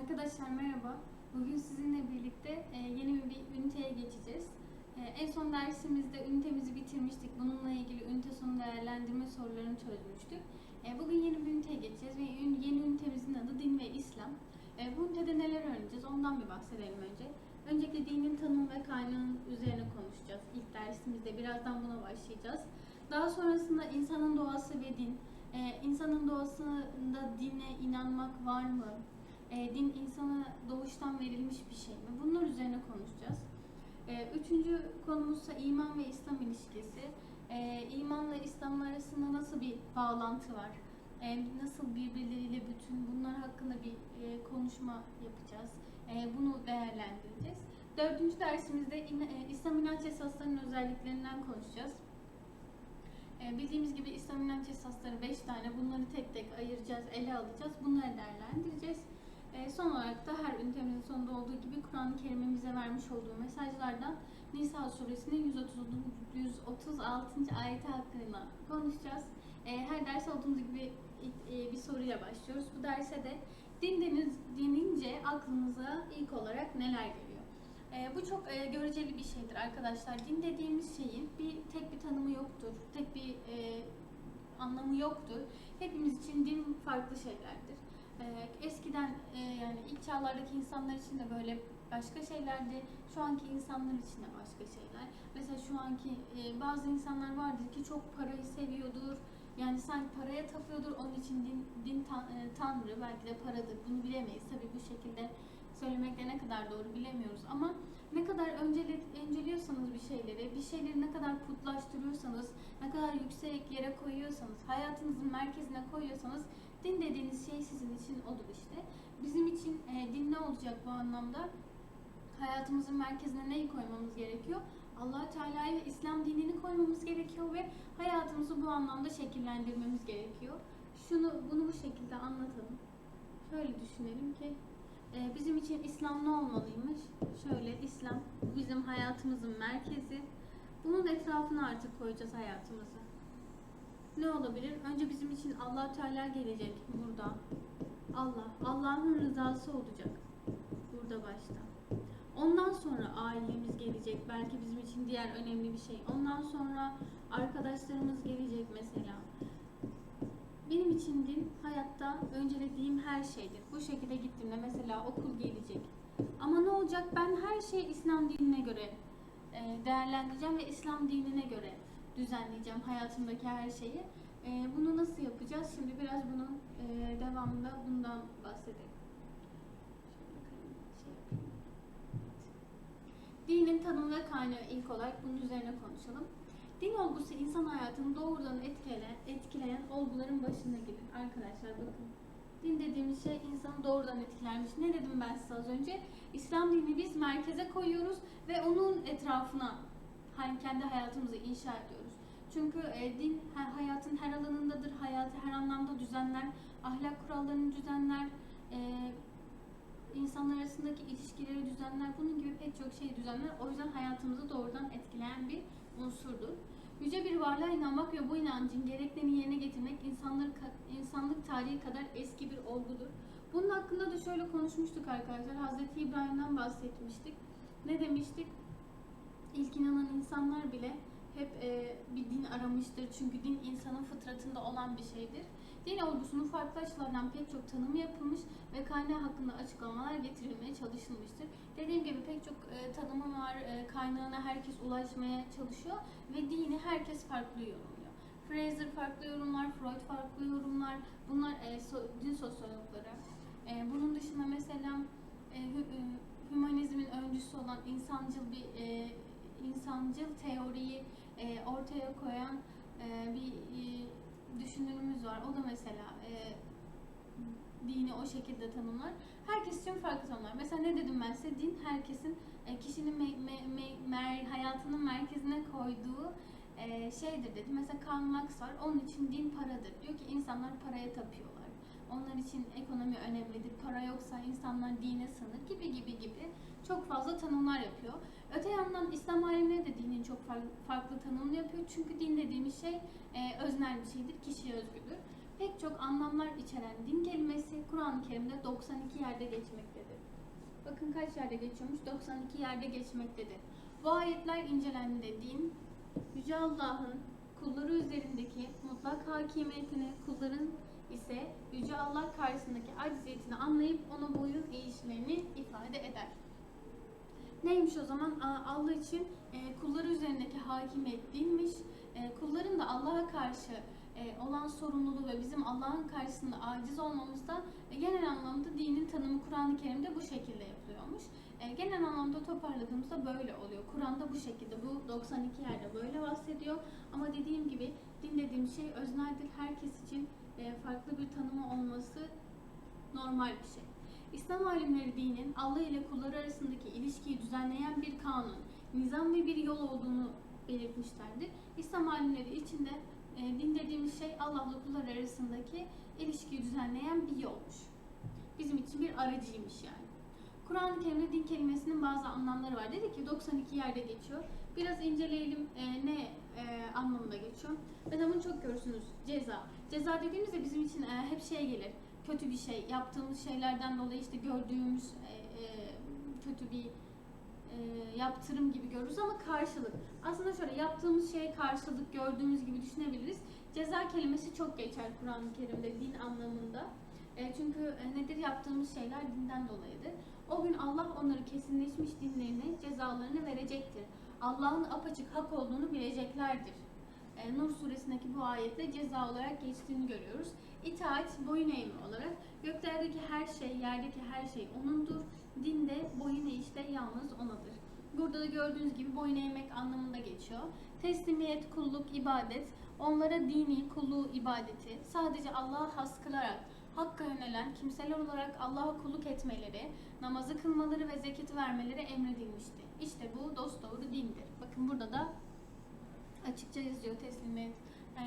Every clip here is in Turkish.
Arkadaşlar merhaba. Bugün sizinle birlikte e, yeni bir üniteye geçeceğiz. E, en son dersimizde ünitemizi bitirmiştik. Bununla ilgili ünite sonu değerlendirme sorularını çözmüştük. E, bugün yeni bir üniteye geçeceğiz ve yeni ünitemizin adı Din ve İslam. Bu ünitede neler öğreneceğiz ondan bir bahsedelim önce. Öncelikle dinin tanımı ve kaynağının üzerine konuşacağız. İlk dersimizde birazdan buna başlayacağız. Daha sonrasında insanın doğası ve din. E, insanın doğasında dine inanmak var mı? E, din insana doğuştan verilmiş bir şey mi? Bunlar üzerine konuşacağız. E, üçüncü konumuzsa iman ve İslam ilişkisi. E, imanla İslam arasında nasıl bir bağlantı var? E, nasıl birbirleriyle bütün bunlar hakkında bir e, konuşma yapacağız. E, bunu değerlendireceğiz. Dördüncü dersimizde in- e, İslam inanç esaslarının özelliklerinden konuşacağız. E, bildiğimiz gibi İslam inanç esasları 5 tane. Bunları tek tek ayıracağız, ele alacağız. Bunları değerlendireceğiz. E, son olarak da her ünitemizin sonunda olduğu gibi Kur'an-ı Kerim'in bize vermiş olduğu mesajlardan Nisa suresinin 130, 136. ayeti hakkında konuşacağız. E, her ders olduğumuz gibi e, bir soruyla başlıyoruz. Bu derse de din deniz, denince aklınıza ilk olarak neler geliyor? E, bu çok e, göreceli bir şeydir arkadaşlar. Din dediğimiz şeyin bir tek bir tanımı yoktur. Tek bir e, anlamı yoktur. Hepimiz için din farklı şeylerdir. E, eskiden e, yani ilk çağlardaki insanlar için de böyle başka şeylerdi. Şu anki insanlar için de başka şeyler. Mesela şu anki e, bazı insanlar vardır ki çok parayı seviyordur. Yani sanki paraya tapıyordur. Onun için din, din e, tanrı belki de paradır. Bunu bilemeyiz. Tabii bu şekilde söylemekle ne kadar doğru bilemiyoruz ama ne kadar önceli, önceliyorsanız bir şeyleri, bir şeyleri ne kadar putlaştırıyorsanız, ne kadar yüksek yere koyuyorsanız, hayatınızın merkezine koyuyorsanız din dediğiniz şey sizin için odur işte. Bizim için e, din ne olacak bu anlamda? Hayatımızın merkezine neyi koymamız gerekiyor? allah Teala'yı ve İslam dinini koymamız gerekiyor ve hayatımızı bu anlamda şekillendirmemiz gerekiyor. Şunu bunu bu şekilde anlatalım. Şöyle düşünelim ki ee, bizim için İslam ne olmalıymış? Şöyle İslam bizim hayatımızın merkezi. Bunun etrafına artık koyacağız hayatımızı. Ne olabilir? Önce bizim için Allah Teala gelecek burada. Allah, Allah'ın rızası olacak burada başta. Ondan sonra ailemiz gelecek. Belki bizim için diğer önemli bir şey. Ondan sonra arkadaşlarımız gelecek mesela. Benim için din hayatta öncelediğim her şeydir. Bu şekilde gittiğimde mesela okul gelecek. Ama ne olacak? Ben her şeyi İslam dinine göre e, değerlendireceğim ve İslam dinine göre düzenleyeceğim hayatımdaki her şeyi. E, bunu nasıl yapacağız? Şimdi biraz bunun e, devamında bundan bahsedelim. Şey. Dinin tanımı ve kaynağı ilk olarak bunun üzerine konuşalım. Din olgusu insan hayatını doğrudan etkileyen, etkileyen olguların başında gelir. Arkadaşlar bakın. Din dediğimiz şey insanı doğrudan etkilermiş. Ne dedim ben size az önce? İslam dinini biz merkeze koyuyoruz ve onun etrafına hani kendi hayatımızı inşa ediyoruz. Çünkü e, din ha- hayatın her alanındadır. Hayatı her anlamda düzenler. Ahlak kurallarını düzenler. E, insanlar arasındaki ilişkileri düzenler. Bunun gibi pek çok şey düzenler. O yüzden hayatımızı doğrudan etkileyen bir unsurdur. Yüce bir varlığa inanmak ve bu inancın gereklerini yerine getirmek insanlık, insanlık tarihi kadar eski bir olgudur. Bunun hakkında da şöyle konuşmuştuk arkadaşlar. Hazreti İbrahim'den bahsetmiştik. Ne demiştik? İlk inanan insanlar bile hep e, bir din aramıştır. Çünkü din insanın fıtratında olan bir şeydir. Din olgusunun farklı açılardan pek çok tanımı yapılmış ve kaynağı hakkında açıklamalar getirilmeye çalışılmıştır. Dediğim gibi pek çok e, tanımı var, e, kaynağına herkes ulaşmaya çalışıyor ve dini herkes farklı yorumluyor. Fraser farklı yorumlar, Freud farklı yorumlar, bunlar e, so- din sosyologları. E, bunun dışında mesela e, hü- e, hümanizmin öncüsü olan insancıl bir e, insancıl teoriyi e, ortaya koyan e, bir e, düşünürümüz var. O da mesela e, dini o şekilde tanımlar. Herkes için farklı tanımlar. Mesela ne dedim ben size? Din herkesin e, kişinin me, me, me, mer, hayatının merkezine koyduğu e, şeydir dedim. Mesela Karl Marx var. Onun için din paradır. Diyor ki insanlar paraya tapıyorlar. Onlar için ekonomi önemlidir. Para yoksa insanlar dine sınır gibi gibi gibi çok fazla tanımlar yapıyor. Öte yandan İslam alimleri de dinin çok farklı, tanımını yapıyor. Çünkü din dediğimiz şey e, öznel bir şeydir, kişiye özgüdür. pek çok anlamlar içeren din kelimesi Kur'an-ı Kerim'de 92 yerde geçmektedir. Bakın kaç yerde geçiyormuş? 92 yerde geçmektedir. Bu ayetler incelendiğinde din, Yüce Allah'ın kulları üzerindeki mutlak hakimiyetini, kulların ise Yüce Allah karşısındaki acziyetini anlayıp ona boyun eğişlerini ifade eder. Neymiş o zaman? Allah için e, kulları üzerindeki hakimiyet dinmiş. E, kulların da Allah'a karşı e, olan sorumluluğu ve bizim Allah'ın karşısında aciz olmamız da genel anlamda dinin tanımı Kur'an-ı Kerim'de bu şekilde yapılıyormuş. Genel anlamda toparladığımızda böyle oluyor. Kur'an'da bu şekilde, bu 92 yerde böyle bahsediyor. Ama dediğim gibi din dediğim şey özneldir. Herkes için farklı bir tanımı olması normal bir şey. İslam alimleri dinin Allah ile kulları arasındaki ilişkiyi düzenleyen bir kanun, nizam ve bir yol olduğunu belirtmişlerdir. İslam alimleri için de e, din dediğimiz şey Allah'la kullar arasındaki ilişkiyi düzenleyen bir yolmuş. Bizim için bir aracıymış yani. Kur'an-ı Kerim'de din kelimesinin bazı anlamları var. Dedi ki 92 yerde geçiyor. Biraz inceleyelim e, ne e, anlamında geçiyor. Mesela bunu çok görürsünüz. Ceza. Ceza dediğimizde bizim için e, hep şey gelir. Kötü bir şey. Yaptığımız şeylerden dolayı işte gördüğümüz e, e, kötü bir e, yaptırım gibi görürüz ama karşılık. Aslında şöyle yaptığımız şeye karşılık gördüğümüz gibi düşünebiliriz. Ceza kelimesi çok geçer Kur'an-ı Kerim'de din anlamında. E, çünkü e, nedir yaptığımız şeyler dinden dolayıdır. O gün Allah onları kesinleşmiş dinlerini, cezalarını verecektir. Allah'ın apaçık hak olduğunu bileceklerdir. E, Nur suresindeki bu ayette ceza olarak geçtiğini görüyoruz. İtaat, boyun eğme olarak göklerdeki her şey, yerdeki her şey O'nundur. Dinde boyun eğişte yalnız O'nadır. Burada da gördüğünüz gibi boyun eğmek anlamında geçiyor. Teslimiyet, kulluk, ibadet, onlara dini, kulluğu, ibadeti sadece Allah'a has kılarak Hakka yönelen kimseler olarak Allah'a kulluk etmeleri, namazı kılmaları ve zeketi vermeleri emredilmişti. İşte bu dosdoğru dindir. Bakın burada da açıkça yazıyor teslimiyet e,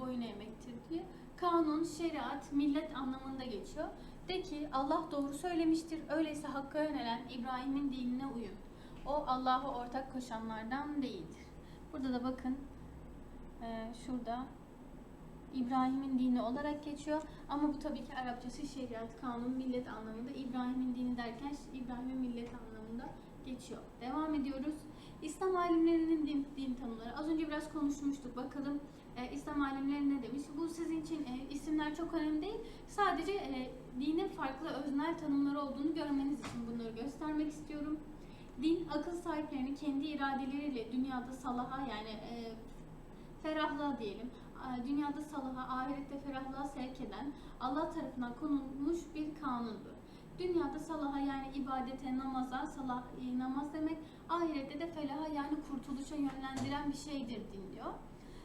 boyun eğmektir diye. Kanun, şeriat, millet anlamında geçiyor. De ki Allah doğru söylemiştir. Öyleyse Hakk'a yönelen İbrahim'in dinine uyun. O Allah'a ortak koşanlardan değildir. Burada da bakın e, şurada İbrahim'in dini olarak geçiyor. Ama bu tabii ki Arapçası şeriat, kanun, millet anlamında. İbrahim'in dini derken İbrahim'in millet anlamında geçiyor. Devam ediyoruz. İslam alimlerinin din, din tanımları. Az önce biraz konuşmuştuk. Bakalım e, İslam alimleri ne demiş? Bu sizin için e, isimler çok önemli değil. Sadece e, dinin farklı öznel tanımları olduğunu görmeniz için bunları göstermek istiyorum. Din akıl sahiplerini kendi iradeleriyle dünyada salaha yani e, ferahlığa diyelim dünyada salaha, ahirette ferahlığa sevk eden Allah tarafından konulmuş bir kanundur. Dünyada salaha yani ibadete, namaza, salah e, namaz demek, ahirette de felaha yani kurtuluşa yönlendiren bir şeydir din diyor.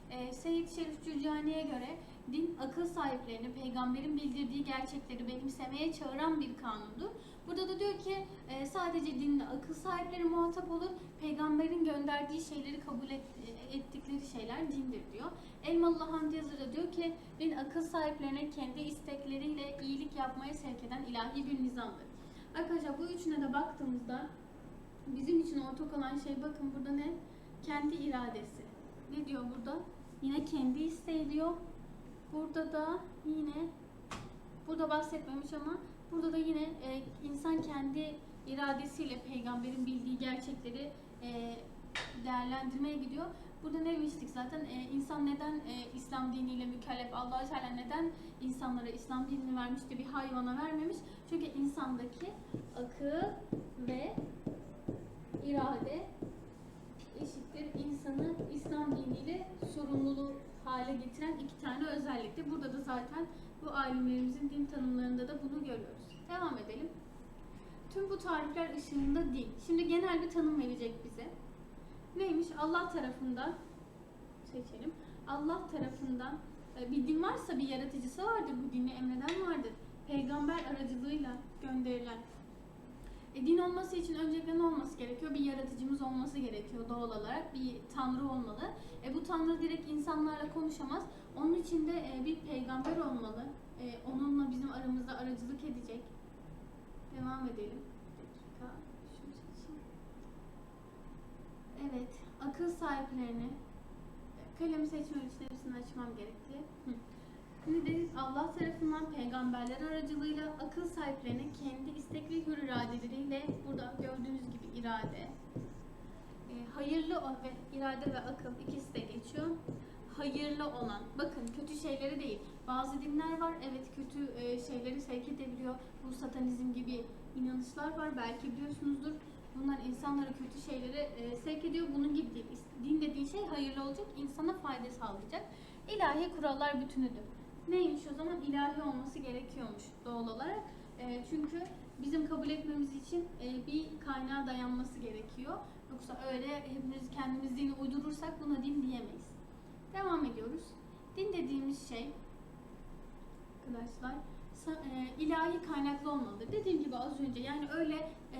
E, Seyyid Şerif Cürcani'ye göre din akıl sahiplerini peygamberin bildirdiği gerçekleri benimsemeye çağıran bir kanundur. Burada da diyor ki e, sadece dinle akıl sahipleri muhatap olur, peygamberin gönderdiği şeyleri kabul e, ettikleri şeyler dindir diyor. Elmalı Hamdi Yazır'a diyor ki din akıl sahiplerine kendi istekleriyle iyilik yapmaya sevk eden ilahi bir nizamdır. Arkadaşlar bu üçüne de baktığımızda bizim için ortak olan şey bakın burada ne? Kendi iradesi. Ne diyor burada? Yine kendi isteği diyor. Burada da yine burada bahsetmemiş ama burada da yine e, insan kendi iradesiyle peygamberin bildiği gerçekleri e, değerlendirmeye gidiyor. Burada ne demiştik zaten e, insan neden e, İslam diniyle mükellef allah Teala neden insanlara İslam dinini vermiş de bir hayvana vermemiş? Çünkü insandaki akıl ve irade eşittir insanı İslam diniyle sorumlulu hale getiren iki tane özellikti. Burada da zaten bu alimlerimizin din tanımlarında da bunu görüyoruz. Devam edelim. Tüm bu tarifler ışığında din. Şimdi genel bir tanım verecek bize. Neymiş? Allah tarafından seçelim. Allah tarafından e, bir din varsa bir yaratıcısı vardır. Bu dini emreden vardır. Peygamber aracılığıyla gönderilen e, din olması için öncelikle ne olması gerekiyor? Bir yaratıcımız olması gerekiyor doğal olarak. Bir tanrı olmalı. E, bu tanrı direkt insanlarla konuşamaz. Onun için de e, bir peygamber olmalı. E, onunla bizim aramızda aracılık edecek. Devam edelim. Evet. Akıl sahiplerini kalemi için hepsini açmam gerekti. Hı. Dedik Allah tarafından peygamberler aracılığıyla akıl sahiplerine kendi istek ve hür iradeleriyle burada gördüğünüz gibi irade, e, hayırlı ve irade ve akıl ikisi de geçiyor. Hayırlı olan, bakın kötü şeyleri değil. Bazı dinler var, evet kötü e, şeyleri sevk edebiliyor. Bu satanizm gibi inanışlar var, belki biliyorsunuzdur. Bunlar insanlara kötü şeyleri e, sevk ediyor. Bunun gibi değil. Din dediğin şey hayırlı olacak, insana fayda sağlayacak. İlahi kurallar bütünüdür. Neymiş o zaman? İlahi olması gerekiyormuş doğal olarak. E, çünkü bizim kabul etmemiz için e, bir kaynağa dayanması gerekiyor. Yoksa öyle hepimiz kendimiz dini uydurursak buna din diyemeyiz. Devam ediyoruz. Din dediğimiz şey arkadaşlar e, ilahi kaynaklı olmalıdır. Dediğim gibi az önce yani öyle e,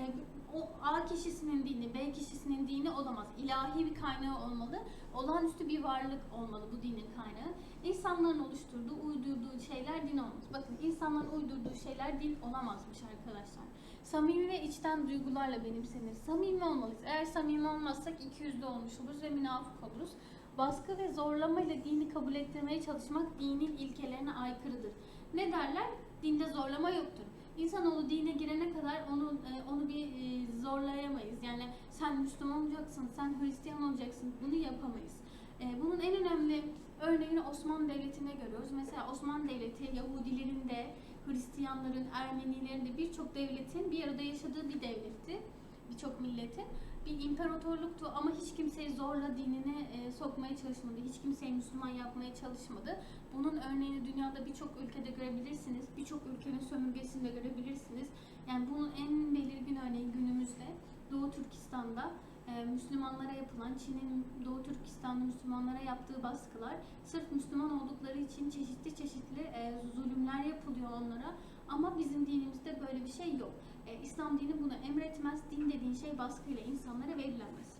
o A kişisinin dini, B kişisinin dini olamaz. İlahi bir kaynağı olmalı. Olağanüstü bir varlık olmalı bu dinin kaynağı. İnsanların oluşturduğu, uydurduğu şeyler din olmaz. Bakın insanların uydurduğu şeyler din olamazmış arkadaşlar. Samimi ve içten duygularla benimsenir. Samimi olmalıyız. Eğer samimi olmazsak ikiyüzlü olmuş oluruz ve münafık oluruz. Baskı ve zorlamayla dini kabul ettirmeye çalışmak dinin ilkelerine aykırıdır. Ne derler? Dinde zorlama yoktur. İnsanoğlu dine girene kadar onu e, onu bir e, zorlayamayız. Yani sen Müslüman olacaksın, sen Hristiyan olacaksın. Bunu yapamayız. E, bunun en önemli örneğini Osmanlı Devleti'nde görüyoruz. Mesela Osmanlı Devleti Yahudilerin de, Hristiyanların, Ermenilerin de birçok devletin bir arada yaşadığı bir devletti. Birçok milletin bir imparatorluktu ama hiç kimseyi zorla dinine e, sokmaya çalışmadı. Hiç kimseyi Müslüman yapmaya çalışmadı. Bunun örneğini dünyada birçok ülkede görebilirsiniz. Birçok ülkenin sömürgesinde görebilirsiniz. Yani bunun en belirgin örneği günümüzde Doğu Türkistan'da e, Müslümanlara yapılan, Çin'in Doğu Türkistan'da Müslümanlara yaptığı baskılar sırf Müslüman oldukları için çeşitli çeşitli e, zulümler yapılıyor onlara. Ama bizim dinimizde böyle bir şey yok. E, İslam dini bunu emretmez. Din dediğin şey baskıyla insanlara verilemez.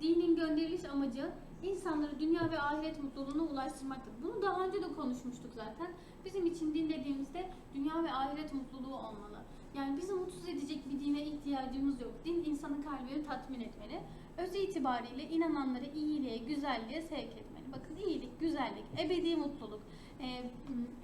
Dinin gönderiliş amacı insanları dünya ve ahiret mutluluğuna ulaştırmaktır. Bunu daha önce de konuşmuştuk zaten. Bizim için din dediğimizde dünya ve ahiret mutluluğu olmalı. Yani bizi mutsuz edecek bir dine ihtiyacımız yok. Din insanın kalbini tatmin etmeli. Öz itibariyle inananları iyiliğe, güzelliğe sevk etmeli. Bakın iyilik, güzellik, ebedi mutluluk. Ee,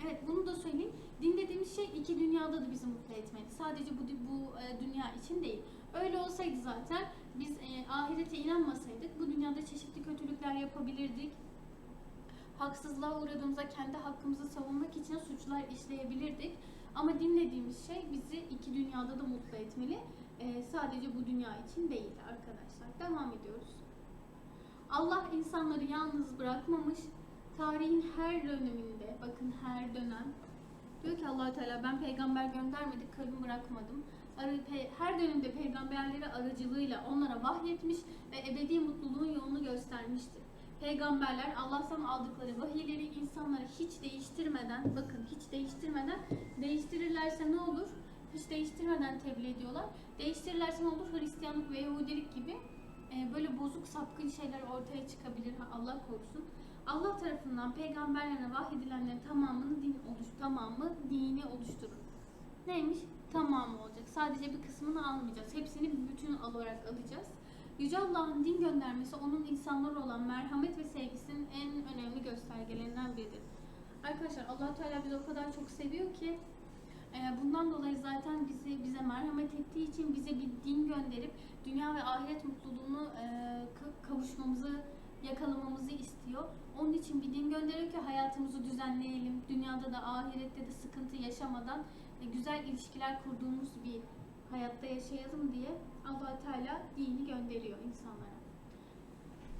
evet bunu da söyleyeyim. Din dediğimiz şey iki dünyada da bizi mutlu etmeli. Sadece bu, bu e, dünya için değil. Öyle olsaydı zaten biz e, ahirete inanmasaydık bu dünyada çeşitli kötülükler yapabilirdik. Haksızlığa uğradığımızda kendi hakkımızı savunmak için suçlar işleyebilirdik. Ama dinlediğimiz şey bizi iki dünyada da mutlu etmeli. E, sadece bu dünya için değil arkadaşlar. Devam ediyoruz. Allah insanları yalnız bırakmamış. Tarihin her döneminde, bakın her dönem diyor ki allah Teala ben peygamber göndermedik, kalbim bırakmadım. Her dönemde peygamberleri aracılığıyla onlara vahyetmiş ve ebedi mutluluğun yolunu göstermiştir. Peygamberler Allah'tan aldıkları vahiyleri insanlara hiç değiştirmeden, bakın hiç değiştirmeden, değiştirirlerse ne olur? Hiç değiştirmeden tebliğ ediyorlar. Değiştirirlerse ne olur? Hristiyanlık ve Yahudilik gibi e, böyle bozuk sapkın şeyler ortaya çıkabilir. Allah korusun. Allah tarafından peygamberlerine vahyedilenlerin tamamını din oluş, tamamı dini oluşturur. Neymiş? Tamamı olacak. Sadece bir kısmını almayacağız. Hepsini bütün olarak alacağız. Yüce Allah'ın din göndermesi onun insanlara olan merhamet ve sevgisinin en önemli göstergelerinden biridir. Arkadaşlar allah Teala bizi o kadar çok seviyor ki e, bundan dolayı zaten bizi bize merhamet ettiği için bize bir din gönderip dünya ve ahiret mutluluğunu e, ka- kavuşmamızı yakalamamızı istiyor. Onun için bir din gönderiyor ki hayatımızı düzenleyelim. Dünyada da ahirette de sıkıntı yaşamadan e, güzel ilişkiler kurduğumuz bir hayatta yaşayalım diye allah Teala dini gönderiyor insanlara.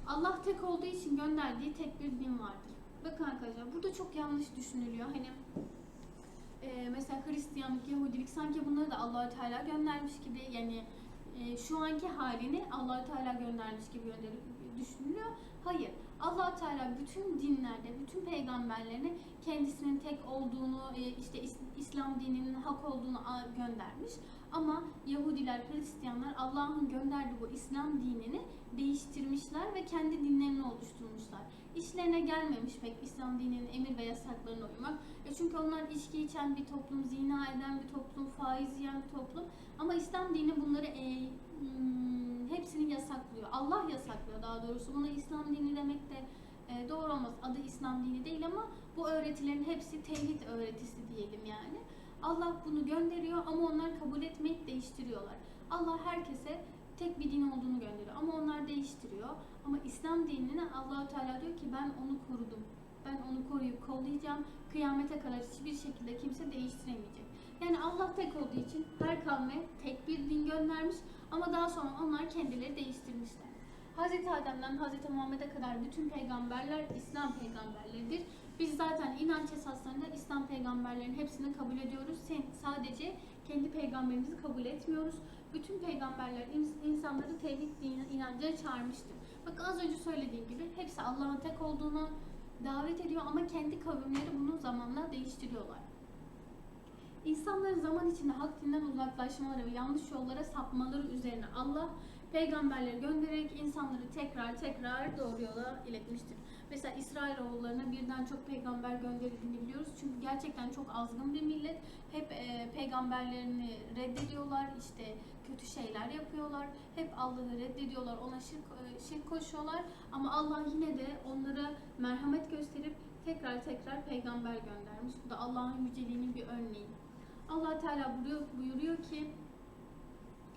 Allah tek olduğu için gönderdiği tek bir din vardır. Bakın arkadaşlar burada çok yanlış düşünülüyor. Hani e, mesela Hristiyanlık, Yahudilik sanki bunları da Allahü Teala göndermiş gibi yani e, şu anki halini Allahü Teala göndermiş gibi düşünülüyor. Hayır. allah Teala bütün dinlerde, bütün peygamberlerine kendisinin tek olduğunu, e, işte İs- İslam dininin hak olduğunu göndermiş. Ama Yahudiler, Hristiyanlar Allah'ın gönderdiği bu İslam dinini değiştirmişler ve kendi dinlerini oluşturmuşlar. İşlerine gelmemiş pek İslam dininin emir ve yasaklarına uymak. E çünkü onlar içki içen bir toplum, zina eden bir toplum, faiz yiyen bir toplum. Ama İslam dini bunları e, hmm, hepsini yasaklıyor. Allah yasaklıyor daha doğrusu. Buna İslam dini demek de e, doğru olmaz. Adı İslam dini değil ama bu öğretilerin hepsi tevhid öğretisi diyelim yani. Allah bunu gönderiyor ama onlar kabul etmeyip değiştiriyorlar. Allah herkese tek bir din olduğunu gönderiyor ama onlar değiştiriyor. Ama İslam dinini Allahu Teala diyor ki ben onu korudum. Ben onu koruyup kollayacağım. Kıyamete kadar hiçbir şekilde kimse değiştiremeyecek. Yani Allah tek olduğu için her kavme tek bir din göndermiş ama daha sonra onlar kendileri değiştirmişler. Hazreti Adem'den Hazreti Muhammed'e kadar bütün peygamberler İslam peygamberleridir. Biz zaten inanç esaslarında İslam peygamberlerin hepsini kabul ediyoruz. Sen, sadece kendi peygamberimizi kabul etmiyoruz. Bütün peygamberler ins- insanları tevhid inancına çağırmıştır. Bak az önce söylediğim gibi hepsi Allah'ın tek olduğunu davet ediyor ama kendi kavimleri bunu zamanla değiştiriyorlar. İnsanların zaman içinde hak dinden uzaklaşmaları ve yanlış yollara sapmaları üzerine Allah peygamberleri göndererek insanları tekrar tekrar doğru yola iletmiştir. Mesela İsrailoğullarına birden çok peygamber gönderildiğini biliyoruz. Çünkü gerçekten çok azgın bir millet. Hep e, peygamberlerini reddediyorlar, işte kötü şeyler yapıyorlar. Hep Allah'ı reddediyorlar, ona şirk, e, şirk koşuyorlar. Ama Allah yine de onlara merhamet gösterip tekrar tekrar peygamber göndermiş. Bu da Allah'ın yüceliğinin bir. Allah Teala buyuruyor, ki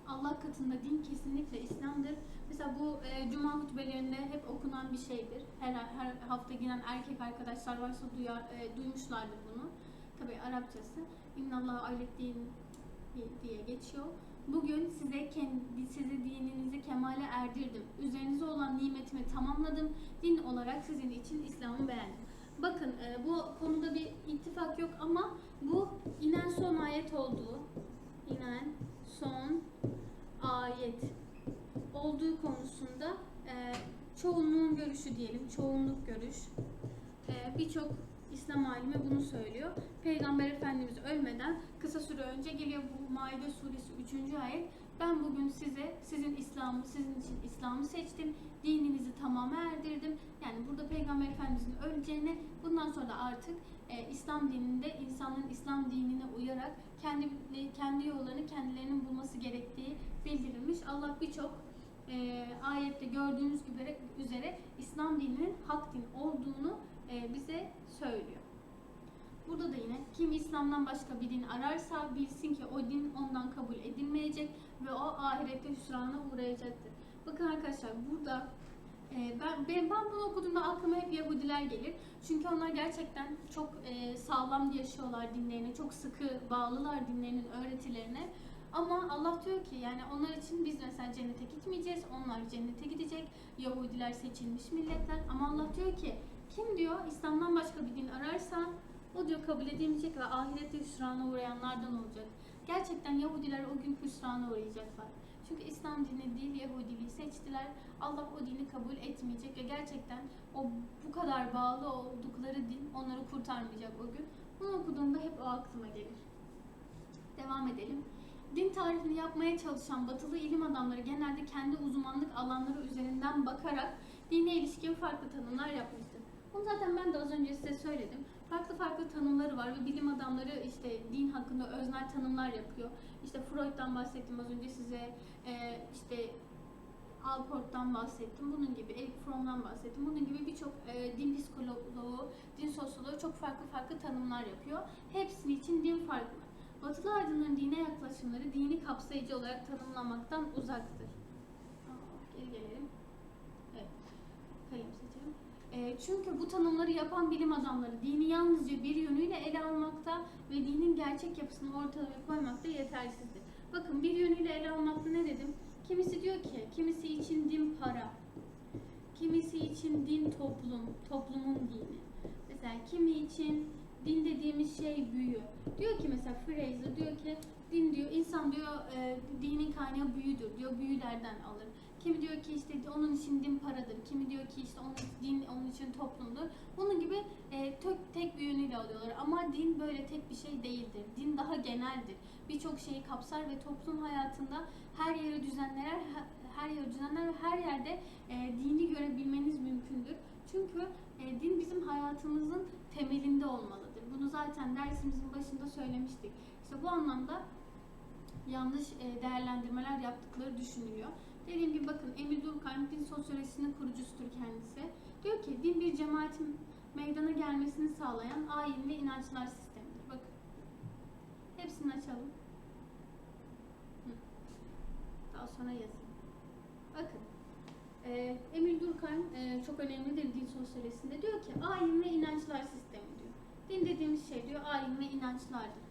Allah katında din kesinlikle İslam'dır. Mesela bu e, cuma hutbelerinde hep okunan bir şeydir. Her, her hafta gelen erkek arkadaşlar varsa duyar, e, duymuşlardır bunu. Tabi Arapçası. İnnallahu ayet din diye geçiyor. Bugün size kendi sizi dininizi kemale erdirdim. Üzerinize olan nimetimi tamamladım. Din olarak sizin için İslam'ı beğendim. Bakın e, bu konuda bir ittifak yok ama bu inen son ayet olduğu inen son ayet olduğu konusunda e, çoğunluğun görüşü diyelim, çoğunluk görüş. E, Birçok İslam alimi bunu söylüyor. Peygamber Efendimiz ölmeden kısa süre önce geliyor bu Maide suresi 3. ayet. Ben bugün size sizin İslam'ı, sizin için İslam'ı seçtim. Dininizi tamama erdirdim. Yani burada Peygamber Efendimizin öleceğini, bundan sonra artık e, İslam dininde insanların İslam dinine uyarak kendi kendi yollarını kendilerinin bulması gerektiği bildirilmiş. Allah birçok e, ayette gördüğünüz gibi üzere İslam dininin hak din olduğunu e, bize söylüyor. Burada da yine kim İslam'dan başka bir din ararsa bilsin ki o din ondan kabul edilmeyecek ve o ahirette hüsrana uğrayacaktır. Bakın arkadaşlar burada e, ben, ben, ben bunu okuduğumda aklıma hep Yahudiler gelir. Çünkü onlar gerçekten çok e, sağlam yaşıyorlar dinlerini, çok sıkı bağlılar dinlerinin öğretilerine. Ama Allah diyor ki yani onlar için biz mesela cennete gitmeyeceğiz, onlar cennete gidecek. Yahudiler seçilmiş milletler ama Allah diyor ki kim diyor İslam'dan başka bir din ararsa o diyor kabul edilmeyecek ve ahirette hüsrana uğrayanlardan olacak. Gerçekten Yahudiler o gün hüsrana uğrayacaklar. Çünkü İslam dini değil Yahudiliği seçtiler. Allah o dini kabul etmeyecek ve gerçekten o bu kadar bağlı oldukları din onları kurtarmayacak o gün. Bunu okuduğumda hep o aklıma gelir. Devam edelim. Din tarifini yapmaya çalışan batılı ilim adamları genelde kendi uzmanlık alanları üzerinden bakarak dine ilişkin farklı tanımlar yapmıştır. Bunu zaten ben de az önce size söyledim. Farklı farklı tanımları var ve bilim adamları işte din hakkında öznel tanımlar yapıyor. İşte Freud'dan bahsettim az önce size, ee, işte Alport'tan bahsettim. Bunun gibi Eric Fromm'dan bahsettim. Bunun gibi birçok e, din psikoloğu, din sosyoloğu çok farklı farklı tanımlar yapıyor. Hepsinin için din farklı. Batılı aydınların dine yaklaşımları dini kapsayıcı olarak tanımlamaktan uzaktır. Aa, Geri gelelim. Evet. Seçelim. E, çünkü bu tanımları yapan bilim adamları dini yalnızca bir yönüyle ele almakta ve dinin gerçek yapısını ortaya koymakta yetersizdir. Bakın bir yönüyle ele almakta ne dedim? Kimisi diyor ki, kimisi için din para, kimisi için din toplum, toplumun dini. Mesela kimi için din dediğimiz şey büyü. Diyor ki mesela Fraser diyor ki din diyor insan diyor e, dinin kaynağı büyüdür diyor büyülerden alır. Kimi diyor ki işte onun için din paradır. Kimi diyor ki işte onun din onun için toplumdur. Bunun gibi e, tek, tek bir yönüyle alıyorlar. Ama din böyle tek bir şey değildir. Din daha geneldir. Birçok şeyi kapsar ve toplum hayatında her yeri düzenler, her yeri düzenler ve her yerde e, dini görebilmeniz mümkündür. Çünkü e, din bizim hayatımızın temelinde olmalıdır. Bunu zaten dersimizin başında söylemiştik. İşte bu anlamda yanlış e, değerlendirmeler yaptıkları düşünülüyor. Dediğim gibi bakın Emil Durkheim din sosyolojisinin kurucusudur kendisi. Diyor ki din bir cemaatin meydana gelmesini sağlayan ayin ve inançlar sistemidir. Bakın. Hepsini açalım. Daha sonra yazayım. Bakın. Ee, Emil Durkheim e, çok önemlidir din sosyolojisinde. Diyor ki ayin ve inançlar sistemi diyor. Din dediğimiz şey diyor ayin ve inançlardır.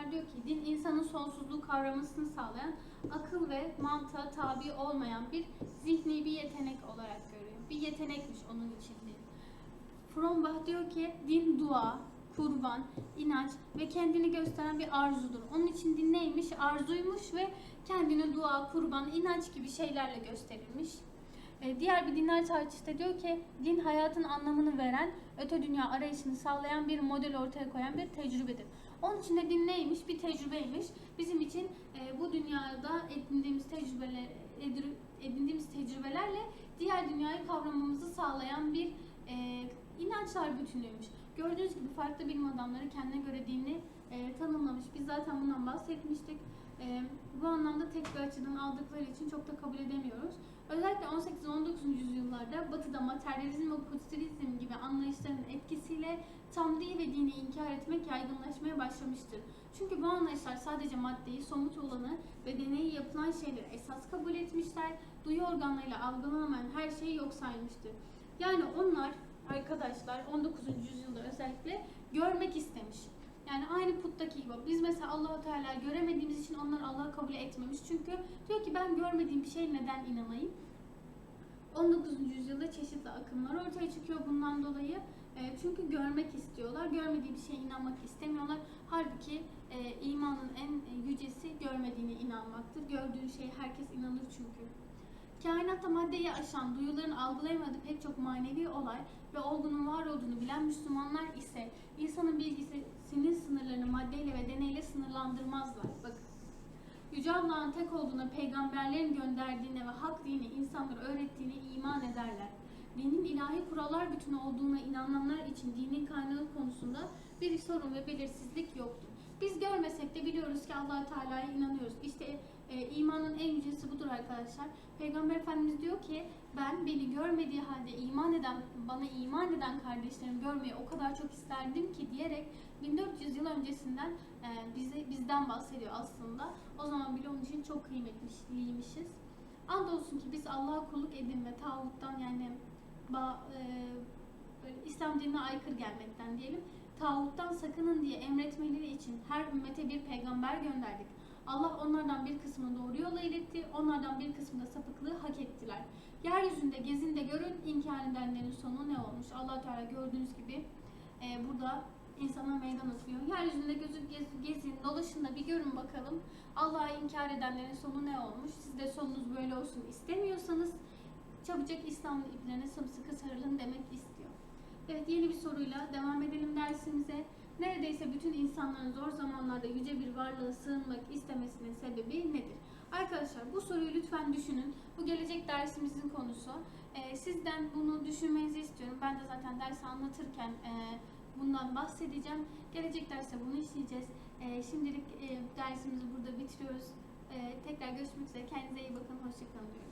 Müller diyor ki din insanın sonsuzluğu kavramasını sağlayan akıl ve mantığa tabi olmayan bir zihni bir yetenek olarak görüyor. Bir yetenekmiş onun için din. Frombach diyor ki din dua, kurban, inanç ve kendini gösteren bir arzudur. Onun için din neymiş? Arzuymuş ve kendini dua, kurban, inanç gibi şeylerle gösterilmiş. Ee, Diğer bir dinler tarihçisi diyor ki din hayatın anlamını veren, öte dünya arayışını sağlayan bir model ortaya koyan bir tecrübedir. Onun için de din neymiş? Bir tecrübeymiş. Bizim için e, bu dünyada edindiğimiz tecrübeler edindiğimiz tecrübelerle diğer dünyayı kavramamızı sağlayan bir e, inançlar bütünüymüş. Gördüğünüz gibi farklı bilim adamları kendine göre dini e, tanımlamış. Biz zaten bundan bahsetmiştik. E, bu anlamda tek bir açıdan aldıkları için çok da kabul edemiyoruz. Özellikle 18 ve 19. yüzyıllarda Batı'da materyalizm ve pozitivizm gibi anlayışların etkisiyle Tanrı'yı ve dini inkar etmek yaygınlaşmaya başlamıştır. Çünkü bu anlayışlar sadece maddeyi, somut olanı ve deneyi yapılan şeyleri esas kabul etmişler, duyu organlarıyla algılanamayan her şeyi yok saymıştır. Yani onlar arkadaşlar 19. yüzyılda özellikle görmek istemiş. Yani aynı puttaki gibi. Biz mesela Allahu Teala göremediğimiz için onlar Allah'ı kabul etmemiş. Çünkü diyor ki ben görmediğim bir şeye neden inanayım? 19. yüzyılda çeşitli akımlar ortaya çıkıyor bundan dolayı. E, çünkü görmek istiyorlar. Görmediği bir şeye inanmak istemiyorlar. Halbuki e, imanın en yücesi görmediğine inanmaktır. Gördüğü şeye herkes inanır çünkü. Kainatta maddeyi aşan, duyuların algılayamadığı pek çok manevi olay ve olgunun var olduğunu bilen Müslümanlar ise insanın bilgisinin sınırlarını maddeyle ve deneyle sınırlandırmazlar. Bakın. Yüce Allah'ın tek olduğuna, peygamberlerin gönderdiğine ve hak dini insanlara öğrettiğine iman ederler. Dinin ilahi kurallar bütünü olduğuna inananlar için dinin kaynağı konusunda bir sorun ve belirsizlik yoktur. Biz görmesek de biliyoruz ki allah Teala'ya inanıyoruz. İşte e, imanın en yücesi budur arkadaşlar. Peygamber Efendimiz diyor ki ben beni görmediği halde iman eden, bana iman eden kardeşlerimi görmeyi o kadar çok isterdim ki diyerek 1400 yıl öncesinden e, bize bizden bahsediyor aslında. O zaman bile onun için çok kıymetliymişiz. Andolsun ki biz Allah'a kulluk edin ve tağuttan yani ba, e, İslam dinine aykırı gelmekten diyelim tağuttan sakının diye emretmeleri için her ümmete bir peygamber gönderdik. Allah onlardan bir kısmını doğru yola iletti, onlardan bir kısmını da sapıklığı hak ettiler. Yeryüzünde gezin de görün, inkar edenlerin sonu ne olmuş? allah Teala gördüğünüz gibi e, burada insana meydan okuyor. Yeryüzünde gözü, gez- gezin, dolaşın da bir görün bakalım. Allah'ı inkar edenlerin sonu ne olmuş? Siz de sonunuz böyle olsun istemiyorsanız çabucak İslam'ın iplerine sımsıkı sarılın demek istiyor. Evet yeni bir soruyla devam edelim dersimize. Neredeyse bütün insanların zor zamanlarda yüce bir varlığa sığınmak istemesinin sebebi nedir? Arkadaşlar bu soruyu lütfen düşünün. Bu gelecek dersimizin konusu. Ee, sizden bunu düşünmenizi istiyorum. Ben de zaten dersi anlatırken e, bundan bahsedeceğim. Gelecek derste bunu işleyeceğiz. Ee, şimdilik e, dersimizi burada bitiriyoruz. Ee, tekrar görüşmek üzere. Kendinize iyi bakın. Hoşçakalın diyorum.